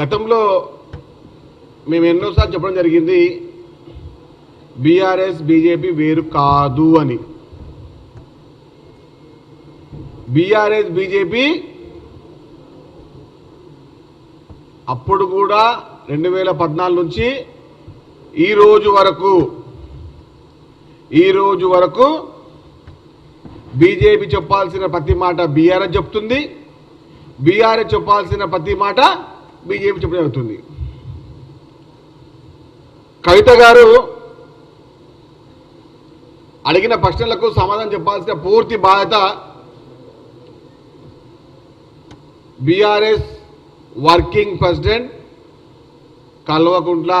గతంలో మేము ఎన్నోసార్లు చెప్పడం జరిగింది బీఆర్ఎస్ బీజేపీ వేరు కాదు అని. బీఆర్ఎస్ బీజేపీ అప్పుడు కూడా రెండు వేల పద్నాలుగు నుంచి ఈ రోజు వరకు ఈ రోజు వరకు బీజేపీ చెప్పాల్సిన ప్రతి మాట బీఆర్ఎస్ చెప్తుంది. బీఆర్ఎస్ చెప్పాల్సిన ప్రతి మాట బీజేపీ చెప్పడం జరుగుతుంది. కవిత గారు అడిగిన ప్రశ్నలకు సమాధానం చెప్పాల్సిన పూర్తి బాధ్యత BRS working president Kalvakuntla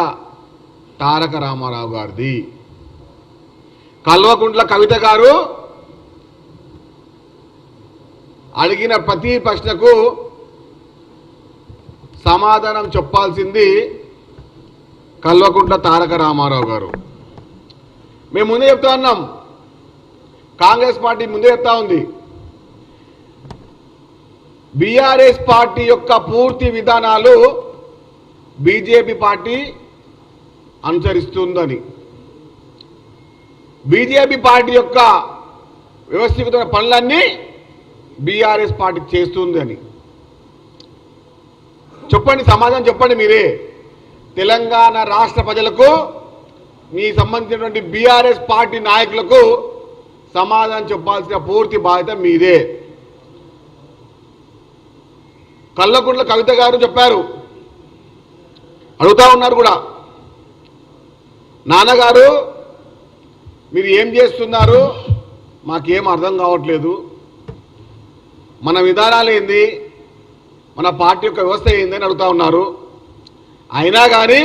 Taraka Ramarao గారిది. కల్వకుంట్ల కవిత గారు అడిగిన ప్రతి ప్రశ్నకు సమాధానం చెప్పాల్సింది కల్వకుంట్ల తారక రామారావు గారు. మేము ముందే చెప్తా ఉన్నాం. కాంగ్రెస్ పార్టీ ముందే చెప్తా ఉంది. బీఆర్ఎస్ పార్టీ యొక్క పూర్తి విధానాలు బీజేపీ పార్టీ అనుసరిస్తుందని. బీజేపీ పార్టీ యొక్క వ్యవస్థీకృత పనులన్నీ బీఆర్ఎస్ పార్టీ చేస్తుందని చెప్పండి సమాధానం చెప్పండి మీరే. తెలంగాణ రాష్ట్ర ప్రజలకు మీ సంబంధించినటువంటి బీఆర్ఎస్ పార్టీ నాయకులకు సమాధానం చెప్పాల్సిన పూర్తి బాధ్యత మీదే. కళ్ళకుండ్ల కవిత గారు చెప్పారు. అడుగుతా ఉన్నారు కూడా. నాన్నగారు మీరు ఏం చేస్తున్నారు? మాకేం అర్థం కావట్లేదు. మన విధానాలు ఏంది? మన పార్టీ యొక్క వ్యవస్థ ఏందని అడుగుతా ఉన్నారు. అయినా కానీ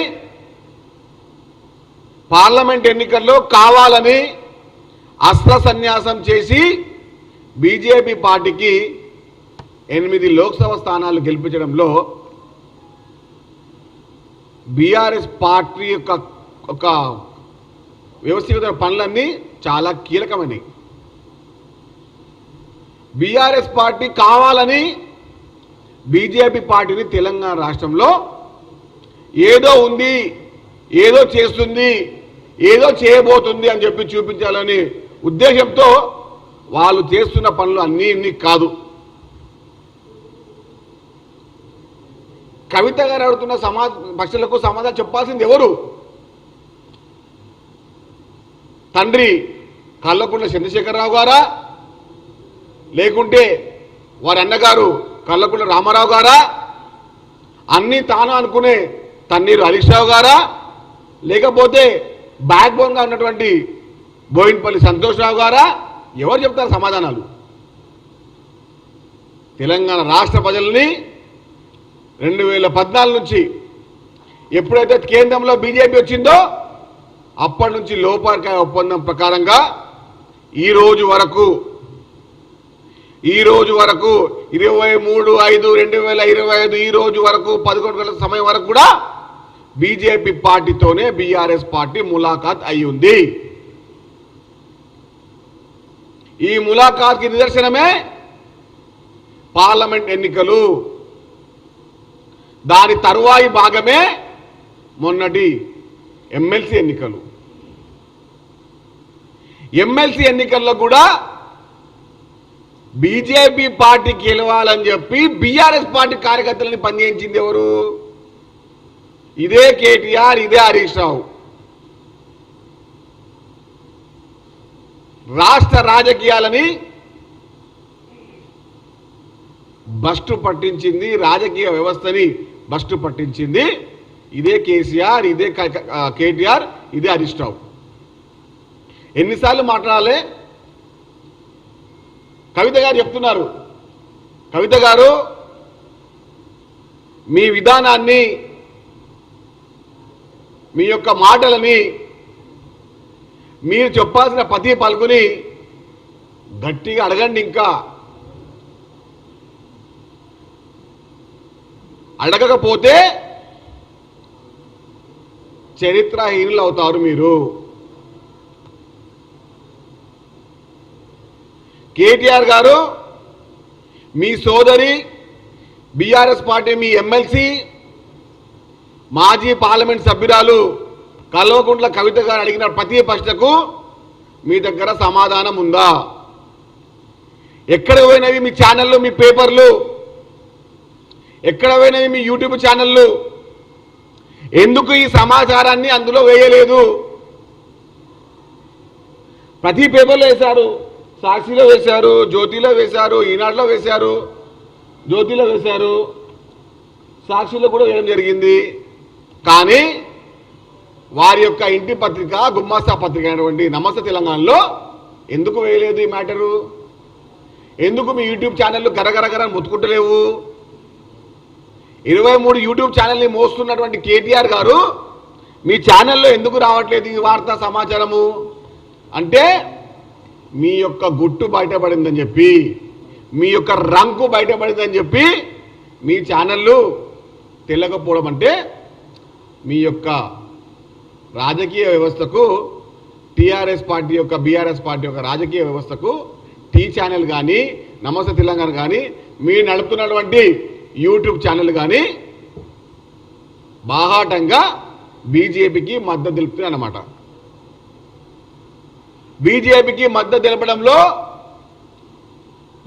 పార్లమెంట్ ఎన్నికల్లో కావాలని అస్త్ర సన్యాసం చేసి బీజేపీ పార్టీకి ఎనిమిది లోక్సభ స్థానాలు గెలిపించడంలో బీఆర్ఎస్ పార్టీ యొక్క ఒక వ్యవస్థీకృత పనులన్నీ చాలా కీలకమైనవి. బీఆర్ఎస్ పార్టీ కావాలని బీజేపీ పార్టీని తెలంగాణ రాష్ట్రంలో ఏదో ఉంది ఏదో చేస్తుంది ఏదో చేయబోతుంది అని చెప్పి చూపించాలని ఉద్దేశంతో వాళ్ళు చేస్తున్న పనులు అన్నీ ఇన్ని కాదు. కవిత గారు అడుగుతున్న సమా పక్షులకు సమాధానం చెప్పాల్సింది ఎవరు? తండ్రి కల్లకుంట్ల చంద్రశేఖరరావు గారా? లేకుంటే వారి అన్నగారు కల్లకుంట్ల రామారావు గారా? అన్నీ తాను అనుకునే తన్నీరు హరీష్రావు గారా? లేకపోతే బ్యాక్ బోన్గా ఉన్నటువంటి బోయిన్పల్లి సంతోష్రావు గారా? ఎవరు చెప్తారు సమాధానాలు? తెలంగాణ రాష్ట్ర ప్రజల్ని రెండు వేల పద్నాలుగు నుంచి ఎప్పుడైతే కేంద్రంలో బీజేపీ వచ్చిందో అప్పటి నుంచి లోపార్కాయ ఒప్పందం ప్రకారంగా ఈ రోజు వరకు ఈ రోజు వరకు ఇరవై మూడు ఐదు రెండు వేల ఇరవై ఐదు ఈ రోజు వరకు పదకొండు గంటల సమయం వరకు కూడా బీజేపీ పార్టీతోనే బీఆర్ఎస్ పార్టీ ములాఖాత్ అయి ఉంది. ఈ ములాఖాత్కి నిదర్శనమే పార్లమెంట్ ఎన్నికలు. దాని తరువాయి భాగమే మొన్నటి ఎమ్మెల్సీ ఎన్నికలు. ఎమ్మెల్సీ ఎన్నికల్లో కూడా బీజేపీ పార్టీ గెలవాలని చెప్పి బీఆర్ఎస్ పార్టీ కార్యకర్తలని పనిచేయించింది ఎవరు? ఇదే కేటీఆర్ ఇదే హరీష్ రావు. రాష్ట్ర రాజకీయాలని బస్టు పట్టించింది రాజకీయ వ్యవస్థని బస్టు పట్టించింది. ఇదే కేసీఆర్ ఇదే కేటీఆర్ ఇదే హరీష్ రావు. ఎన్నిసార్లు మాట్లాడాలి? కవిత గారు చెప్తున్నారు. కవిత గారు మీ విధానాన్ని మీ యొక్క మాటలని మీరు చెప్పాల్సిన పతి పలుకుని గట్టిగా అడగండి ఇంకా. అడగకపోతే చరిత్రహీనులు అవుతారు మీరు. కేటీఆర్ గారు మీ సోదరి బీఆర్ఎస్ పార్టీ మీ ఎమ్మెల్సీ మాజీ పార్లమెంట్ సభ్యురాలు కల్వకుంట్ల కవిత గారు అడిగిన ప్రతి ప్రశ్నకు మీ దగ్గర సమాధానం ఉందా? ఎక్కడ పోయినవి మీ ఛానళ్ళు మీ పేపర్లు? ఎక్కడ పోయినవి మీ యూట్యూబ్ ఛానళ్ళు? ఎందుకు ఈ సమాచారాన్ని అందులో వేయలేదు? ప్రతి పేపర్లో వేశారు. సాక్షిలో వేశారు జ్యోతిలో వేశారు ఈనాడులో వేశారు. జ్యోతిలో వేశారు. సాక్షిలో కూడా వేయడం జరిగింది. కానీ వారి యొక్క ఇంటి పత్రిక గుమ్మాస్తా పత్రిక అయినటువంటి నమస్తే తెలంగాణలో ఎందుకు వేయలేదు ఈ మ్యాటరు? ఎందుకు మీ యూట్యూబ్ ఛానళ్ళు గరగరగర ముత్తుకుంటలేవు? ఇరవై మూడు యూట్యూబ్ ఛానల్ని మోస్తున్నటువంటి కేటీఆర్ గారు మీ ఛానల్లో ఎందుకు రావట్లేదు ఈ వార్తా సమాచారము? అంటే మీ యొక్క గుట్టు బయటపడిందని చెప్పి మీ యొక్క రంకు బయటపడిందని చెప్పి మీ ఛానళ్ళు తెలియకపోవడం అంటే మీ యొక్క రాజకీయ వ్యవస్థకు టీఆర్ఎస్ పార్టీ యొక్క బీఆర్ఎస్ పార్టీ యొక్క రాజకీయ వ్యవస్థకు టీ ఛానల్ కానీ నమస్తే తెలంగాణ కానీ మీరు నడుపుతున్నటువంటి యూట్యూబ్ ఛానల్ కానీ బాహాటంగా బీజేపీకి మద్దతు తెలుపుతుంది అన్నమాట బీజేపీకి మద్దతు తెలపడంలో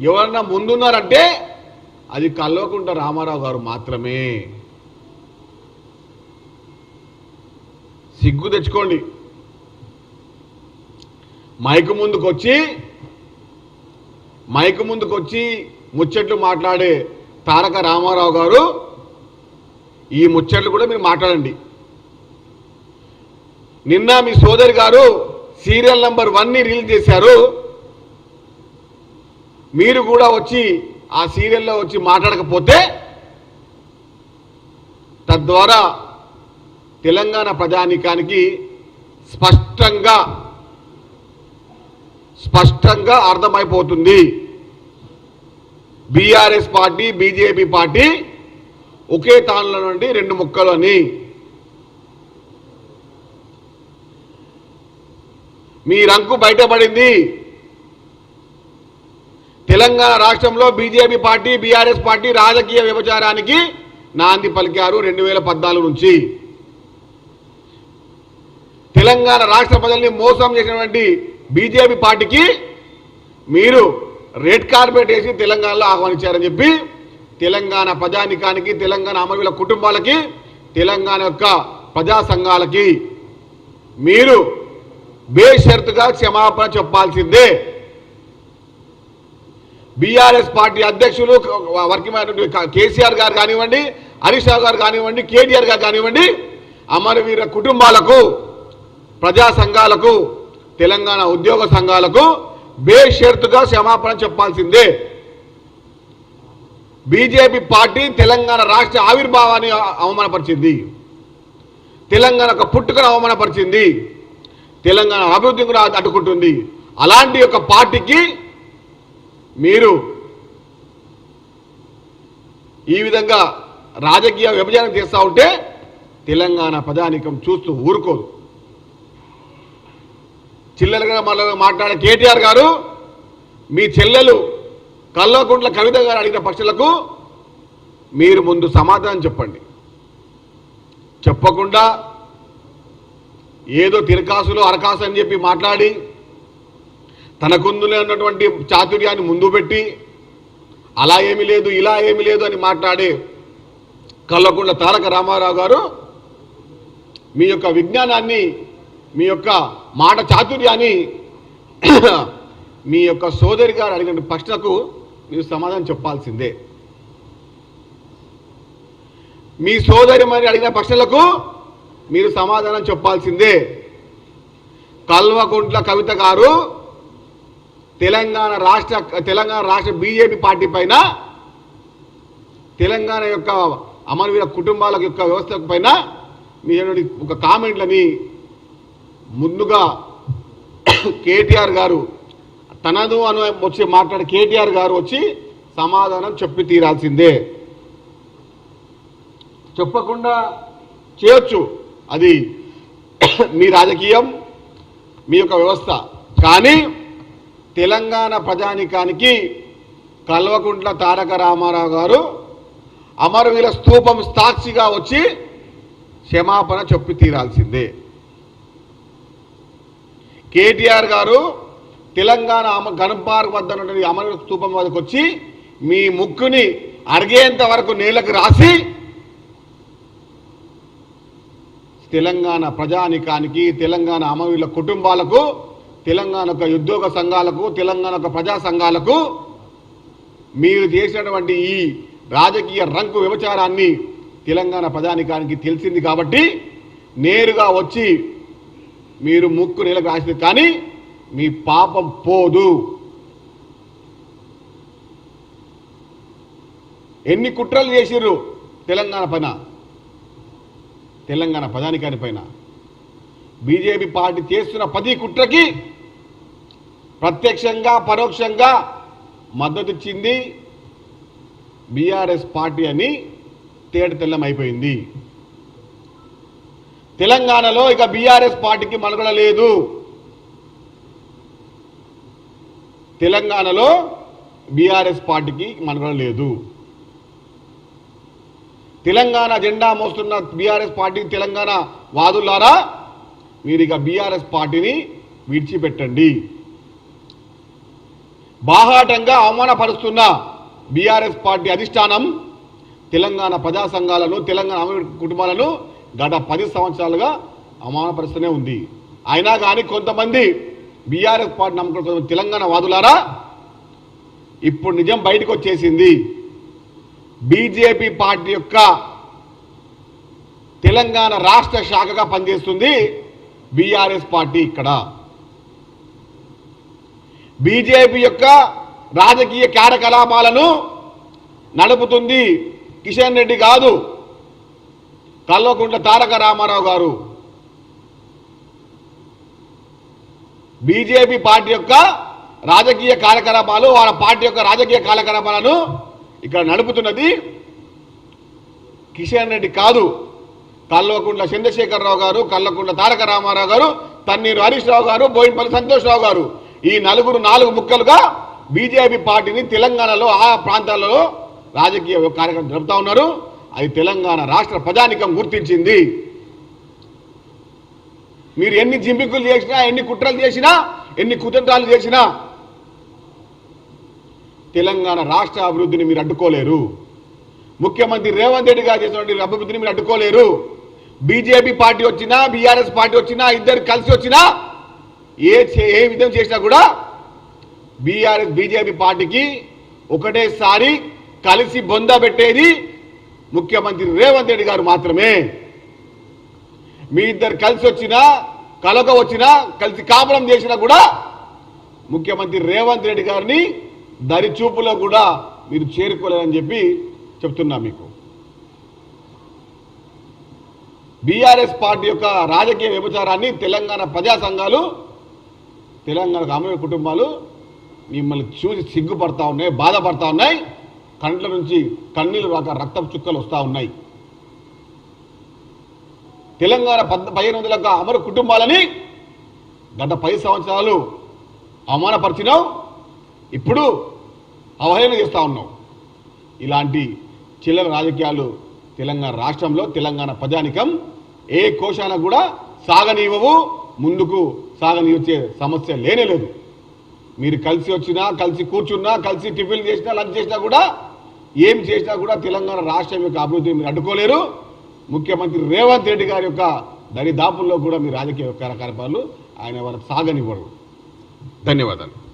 ఎవరన్నా ముందున్నారంటే అది కల్వకుంట రామారావు గారు మాత్రమే. సిగ్గు తెచ్చుకోండి. మైకు ముందుకొచ్చి మైకు ముందుకొచ్చి ముచ్చట్లు మాట్లాడే తారక రామారావు గారు ఈ ముచ్చట్లు కూడా మీరు మాట్లాడండి. నిన్న మీ సోదరి గారు సీరియల్ నంబర్ వన్ని రిలీజ్ చేశారు. మీరు కూడా వచ్చి ఆ సీరియల్లో వచ్చి మాట్లాడకపోతే తద్వారా తెలంగాణ ప్రజానీకానికి స్పష్టంగా స్పష్టంగా అర్థమైపోతుంది. బీఆర్ఎస్ పార్టీ బీజేపీ పార్టీ ఒకే తానులో నుండి రెండు ముక్కలు అని. మీ రంకు బయటపడింది. తెలంగాణ రాష్ట్రంలో బీజేపీ పార్టీ బీఆర్ఎస్ పార్టీ రాజకీయ వ్యభచారానికి నాంది పలికారు రెండు వేల పద్నాలుగు నుంచి. తెలంగాణ రాష్ట్ర ప్రజల్ని మోసం చేసినటువంటి బీజేపీ పార్టీకి మీరు రెడ్ కార్పెట్ వేసి తెలంగాణలో ఆహ్వానించారని చెప్పి తెలంగాణ ప్రజానికానికి తెలంగాణ అమరవీల కుటుంబాలకి తెలంగాణ యొక్క ప్రజా సంఘాలకి మీరు బేషరతుగా క్షమాపణ చెప్పాల్సిందే. బీఆర్ఎస్ పార్టీ అధ్యక్షులు వర్కింగ్ కేసీఆర్ గారు కానివ్వండి హరీష్ రావు గారు కానివ్వండి కేటీఆర్ గారు కానివ్వండి అమరవీర కుటుంబాలకు ప్రజా సంఘాలకు తెలంగాణ ఉద్యోగ సంఘాలకు బేషరతుగా క్షమాపణ చెప్పాల్సిందే. బీజేపీ పార్టీ తెలంగాణ రాష్ట్ర ఆవిర్భావాన్ని అవమానపరిచింది. తెలంగాణ యొక్క పుట్టుకను అవమానపరిచింది. తెలంగాణ అభివృద్ధిని కూడా అడ్డుకుంటుంది. అలాంటి యొక్క పార్టీకి మీరు ఈ విధంగా రాజకీయ విభజన చేస్తూ ఉంటే తెలంగాణ ప్రజానికం చూస్తూ ఊరుకోదు చిల్లలుగా మళ్ళీ మాట్లాడే కేటీఆర్ గారు మీ చెల్లెలు కల్వకుంట్ల కవిత గారు అడిగిన పక్షులకు మీరు ముందు సమాధానం చెప్పండి. చెప్పకుండా ఏదో తిరకాసులు అరకాసు అని చెప్పి మాట్లాడి తనకుందులో ఉన్నటువంటి చాతుర్యాన్ని ముందు పెట్టి అలా ఏమీ లేదు ఇలా ఏమీ లేదు అని మాట్లాడే కల్లకుంట్ల తారక రామారావు గారు మీ యొక్క విజ్ఞానాన్ని మీ యొక్క మాట చాతుర్యాన్ని మీ యొక్క సోదరి గారు అడిగిన ప్రశ్నకు మీరు సమాధానం చెప్పాల్సిందే. మీ సోదరి మరి అడిగిన ప్రశ్నలకు మీరు సమాధానం చెప్పాల్సిందే. కల్వకుంట్ల కవిత గారు తెలంగాణ రాష్ట్ర తెలంగాణ రాష్ట్ర బీజేపీ పార్టీ పైన తెలంగాణ యొక్క అమరవీర కుటుంబాల యొక్క వ్యవస్థ పైన మీరు ఒక కామెంట్లని ముందుగా కేటీఆర్ గారు తనదు అని వచ్చి మాట్లాడే కేటీఆర్ గారు వచ్చి సమాధానం చెప్పి తీరాల్సిందే. చెప్పకుండా చేయొచ్చు. అది మీ రాజకీయం మీ యొక్క వ్యవస్థ. కానీ తెలంగాణ ప్రజానికానికి కల్వకుంట్ల తారక రామారావు గారు అమరవీర స్తూపం సాక్షిగా వచ్చి క్షమాపణ చెప్పి తీరాల్సిందే. కేటీఆర్ గారు తెలంగాణ గణపార్క్ వద్ద ఉన్నటువంటి అమర స్థూపం వద్దకు వచ్చి మీ ముక్కుని అరిగేంత వరకు నేలకు రాసి తెలంగాణ ప్రజానికానికి తెలంగాణ అమరుల కుటుంబాలకు తెలంగాణ యొక్క ఉద్యోగ సంఘాలకు తెలంగాణ యొక్క ప్రజా సంఘాలకు మీరు చేసినటువంటి ఈ రాజకీయ రంకు వ్యవచారాన్ని తెలంగాణ ప్రజానికానికి తెలిసింది కాబట్టి నేరుగా వచ్చి మీరు ముక్కు నీళ్ళకు రాసింది. కానీ మీ పాపం పోదు. ఎన్ని కుట్రలు చేసిర్రు తెలంగాణ పైన? తెలంగాణ ప్రధానికాని పైన. బీజేపీ పార్టీ చేస్తున్న పది కుట్రకి ప్రత్యక్షంగా పరోక్షంగా మద్దతు ఇచ్చింది బీఆర్ఎస్ పార్టీ అని తేటతెల్లం అయిపోయింది. తెలంగాణలో ఇక బీఆర్ఎస్ పార్టీకి మనుగడ లేదు. తెలంగాణలో బీఆర్ఎస్ పార్టీకి మనుగడ లేదు. తెలంగాణ జెండా మోస్తున్న బీఆర్ఎస్ పార్టీ తెలంగాణ వాదులారా మీరు ఇక బీఆర్ఎస్ పార్టీని విడిచిపెట్టండి. బాహాటంగా అవమానపరుస్తున్న బీఆర్ఎస్ పార్టీ అధిష్టానం తెలంగాణ ప్రజా సంఘాలను తెలంగాణ కుటుంబాలను గత పది సంవత్సరాలుగా అవమానపరుస్తూనే ఉంది. అయినా కానీ కొంతమంది బీఆర్ఎస్ పార్టీ నమ్ముకున్న తెలంగాణ వాదులారా ఇప్పుడు నిజం బయటకు వచ్చేసింది బీజేపీ పార్టీ యొక్క తెలంగాణ రాష్ట్ర శాఖగా పనిచేస్తుంది బీఆర్ఎస్ పార్టీ ఇక్కడ. బీజేపీ యొక్క రాజకీయ కార్యకలాపాలను నడుపుతుంది కిషన్ రెడ్డి కాదు కల్వకుంట్ల తారక రామారావు గారు. బీజేపీ పార్టీ యొక్క రాజకీయ కార్యకలాపాలు వాళ్ళ పార్టీ యొక్క రాజకీయ కార్యకలాపాలను ఇక్కడ నడుపుతున్నది కిషన్ రెడ్డి కాదు. కల్వకుంట్ల చంద్రశేఖరరావు గారు కల్వకుంట్ల తారక రామారావు గారు తన్నీరు హరీష్ రావు గారు బోయినపల్లి సంతోష్ రావు గారు. ఈ నలుగురు నాలుగు ముక్కలుగా బీజేపీ పార్టీని తెలంగాణలో ఆ ప్రాంతాలలో రాజకీయ కార్యక్రమం జరుపుతా ఉన్నారు. అది తెలంగాణ రాష్ట్ర ప్రజానికం గుర్తించింది. మీరు ఎన్ని జింపికులు చేసినా ఎన్ని కుట్రలు చేసినా ఎన్ని కుతంత్రాలు చేసినా తెలంగాణ రాష్ట్ర అభివృద్ధిని మీరు అడ్డుకోలేరు. ముఖ్యమంత్రి రేవంత్ రెడ్డి గారు చేసినటువంటి అభివృద్ధిని మీరు అడ్డుకోలేరు. బీజేపీ పార్టీ వచ్చినా బీఆర్ఎస్ పార్టీ వచ్చినా ఇద్దరు కలిసి వచ్చినా ఏ ఏ విధం చేసినా కూడా బీఆర్ఎస్ బీజేపీ పార్టీకి ఒకటేసారి కలిసి బొంద పెట్టేది ముఖ్యమంత్రి రేవంత్ రెడ్డి గారు మాత్రమే. మీ ఇద్దరు కలిసి వచ్చినా కలక వచ్చినా కలిసి కాపురం చేసినా కూడా ముఖ్యమంత్రి రేవంత్ రెడ్డి గారిని దరి చూపులో కూడా మీరు చేరుకోలేరని చెప్పి చెప్తున్నా మీకు. బీఆర్ఎస్ పార్టీ యొక్క రాజకీయ వ్యభిచారాన్ని తెలంగాణ ప్రజా సంఘాలు తెలంగాణ ఆమె కుటుంబాలు మిమ్మల్ని చూసి సిగ్గుపడతా ఉన్నాయి బాధపడతా ఉన్నాయి. కంట్ల నుంచి కన్నీళ్ళు రాక రక్తపు చుక్కలు వస్తూ ఉన్నాయి. తెలంగాణ పద్ పదిహేను వందల అమరు అమర కుటుంబాలని గత పది సంవత్సరాలు అవమానపరిచినావు ఇప్పుడు అవహేళన చేస్తూ ఉన్నావు. ఇలాంటి చిల్లర రాజకీయాలు తెలంగాణ రాష్ట్రంలో తెలంగాణ ప్రజానికం ఏ కోశాన కూడా సాగనివ్వవు ముందుకు సాగనివచ్చే సమస్య లేనే లేదు. మీరు కలిసి వచ్చినా కలిసి కూర్చున్నా కలిసి టిఫిన్ చేసినా లంచ్ చేసినా కూడా ఏం చేసినా కూడా తెలంగాణ రాష్ట్రం యొక్క అభివృద్ధిని మీరు అడ్డుకోలేరు. ముఖ్యమంత్రి రేవంత్ రెడ్డి గారి యొక్క దరిదాపుల్లో కూడా మీ రాజకీయ కార్యకలాపాలు ఆయన వాళ్ళకి సాగనివ్వరు. ధన్యవాదాలు.